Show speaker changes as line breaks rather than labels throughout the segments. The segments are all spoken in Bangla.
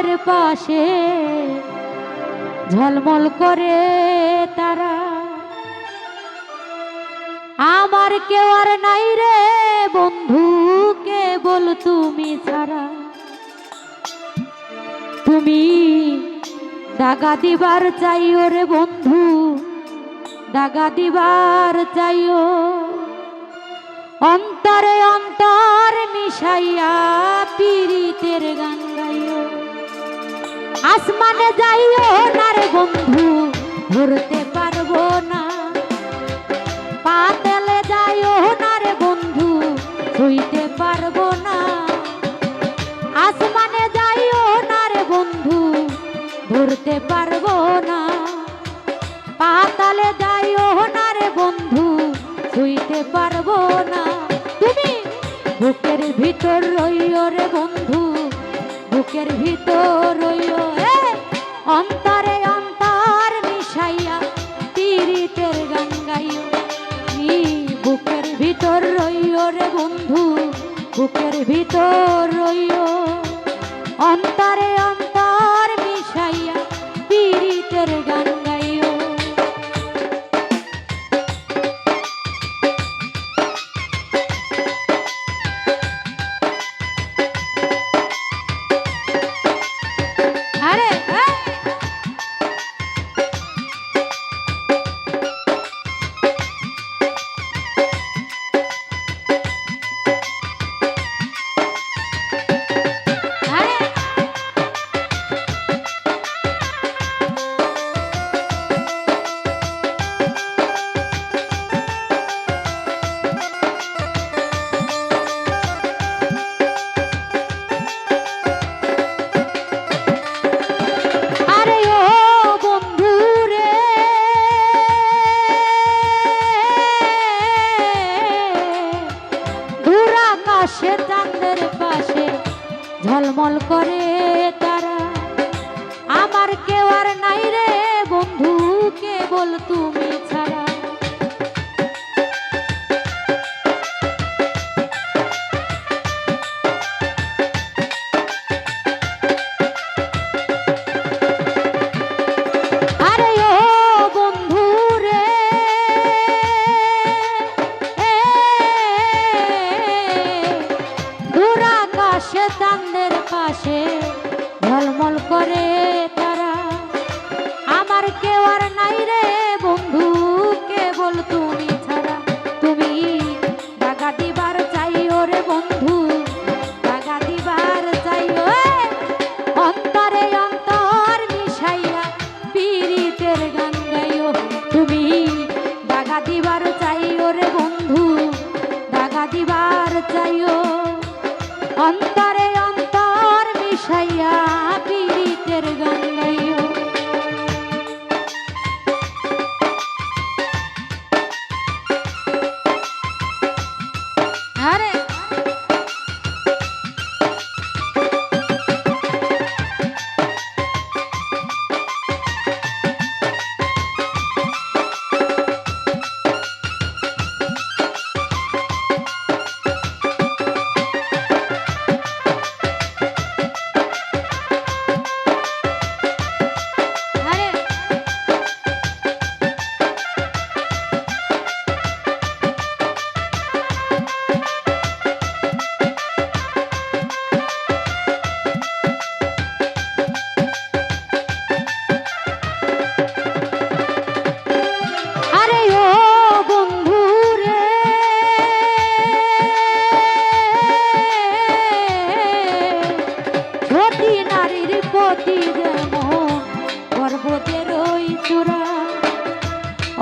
চাঁদের পাশে ঝলমল করে তারা। আমার কেউ আর নাই রে বন্ধু, কেবল তুমি ছাড়া। তুমি দাগা দিবার চাইও রে বন্ধু, দাগা দিবার চাইও। অন্তরে অন্তর মিশাইয়া পীড়িতের গান আসমানে যাইও না রে বন্ধু ঘুরতে পারব না। পাতেলে যাইও না রে বন্ধু, ছুঁইতে পারব না। আসমানে যাইও না রে বন্ধু ঘুরতে পারব না। পাতালে যাইও না রে বন্ধু, ছুঁইতে পারব না। তুমি বুকের ভিতর রইও রে বন্ধু, বুকের ভিতর ভিতর রইও অন্তরে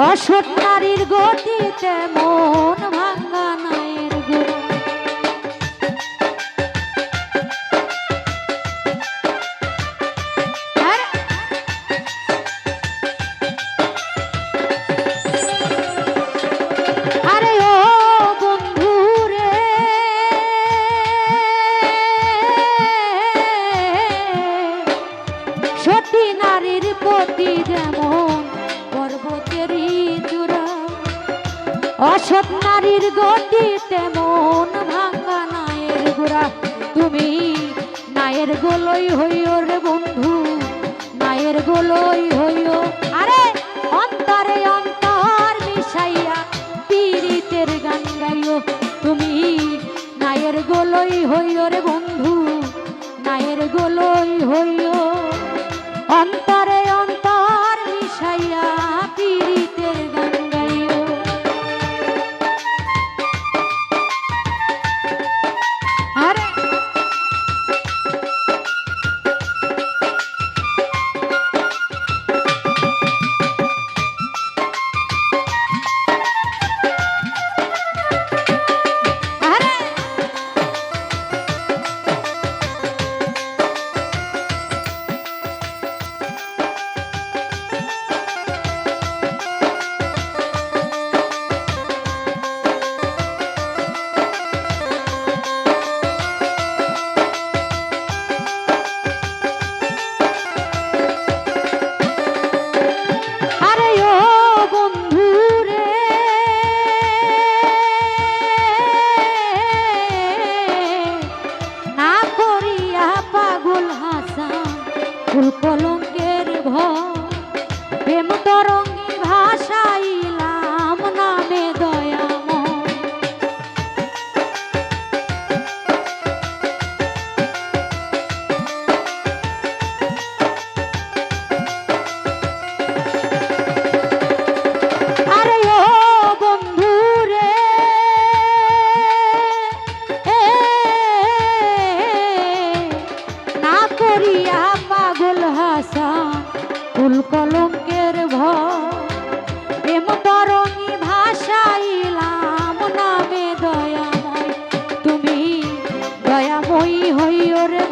অসৎ নারীর গতিতে তেমন গোলই হইও রে বন্ধু মায়ের গোলই হই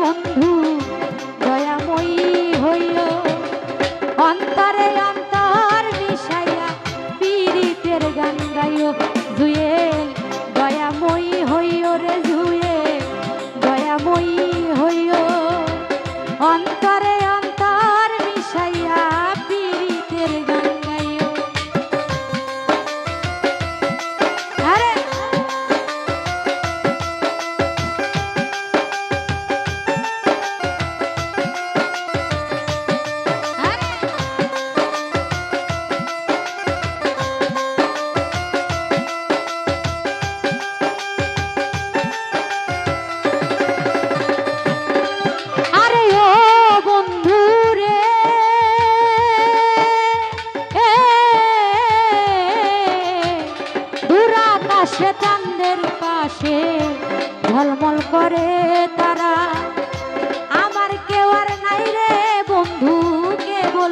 বন্ধু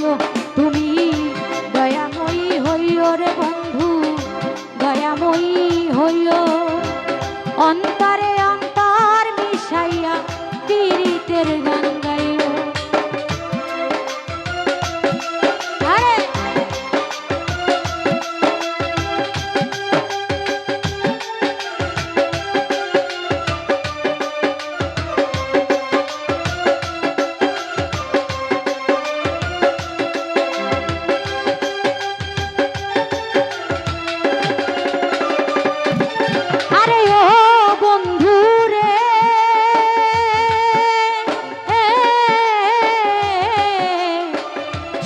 么？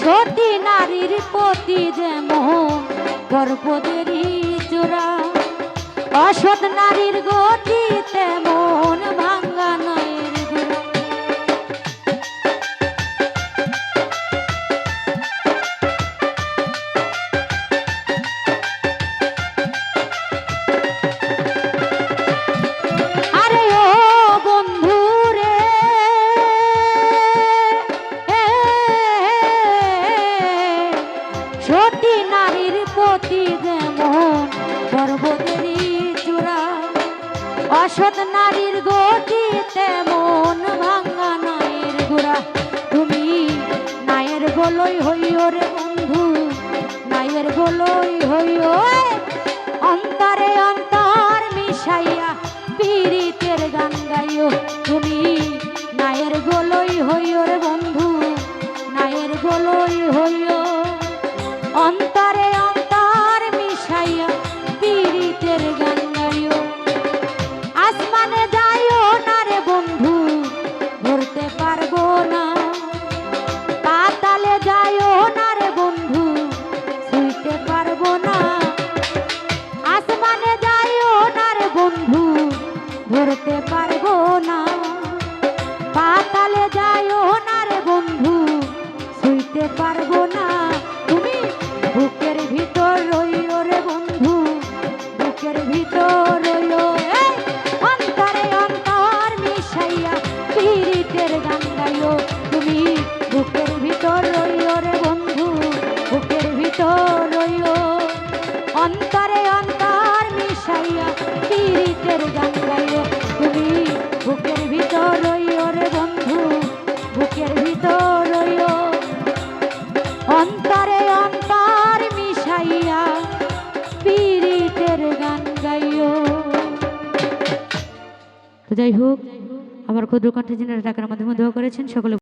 সতী নারীর পতি যেমন গর্ভদেরই চোরা অসৎ নারীর গতি তেমন ভা বলই হইও রে বন্ধু নাইয়ের বলই হইও অন্তরে অন্তর মিশাইয়া পীরিতের গান গাইও তুমি, নায়ের বলই হইও রে বন্ধু, নায়ের বলই হইও যাই হোক আমার ক্ষুদ্র কণ্ঠে যিনি টাকার মাধ্যমে দোয়া করেছেন সকলে